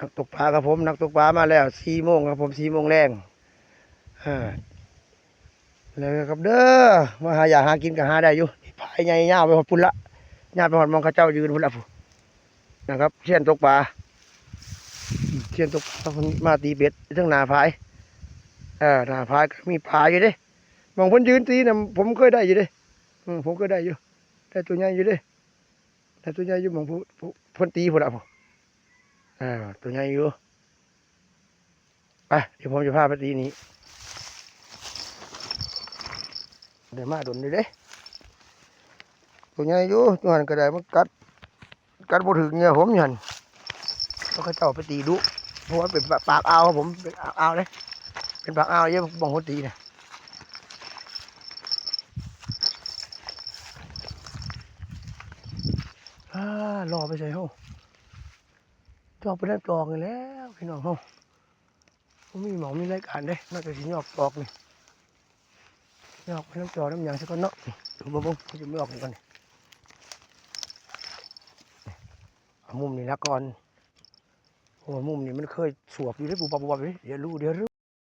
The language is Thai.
นักตกปลาครับผมนักตกปลามาแล้วสี่โมงครับผมสี่โมงแรงอ่าเลยครับเด้อมาหาอยากหากินก็หาได้อยู่พายใหญ่ยาวไปหอดพุ่นละยาวไปหอดมองข้าเจ้ายืนพุ่นละพุ่นะครับเชี่ยนตกปลาเชี่ยนตกปลามาตีเบ็ดทั้งหนาพายเออหนาพายก็มีปลาอยู่เด้มองเพิ่นยืนตีนะผมเคยได้อยู่เด้ผมเคยได้อยู่ได้ตัวใหญ่อยู่เด้ได้ตัวใหญ่อยู่มองผู้เพิ่นตีพุ่นละพุ่น อ่าตัวใหญ่อยู่ไปเดี๋ยวผมจะพาไปตีนี้เดี๋ยวมาโดนเลยเด้ตัวใหญ่อยู่ตัวหันกระไดมันกัด กัดบ่ถึงเงี้ยผมหันแล้วก็เจ้าไปตีดุเพราะว่าเป็นปากอ่าวผมเป็นอ่าวเลยเป็นปากอ่าวเยอะบ่งหัวตีนะอ่ารอไปใส่ห้อง จอกไปนั่นจอกเลยแล้วพี่น้องเขาผมมีหมอมีรายการเด้น่าจะสิหยอกจอกนี่ยอกไปน้ำจอกน้ำยางสักคนเนาะดูบ่บ่เขาจะไม่ออกอีกก่อนนี่มุมนี้ละก่อนโอ้มุมนี้มันเคยสวบอยู่ได้ปูปับปูปับอยู่เดี๋ยวรู้เดี๋ยวรู้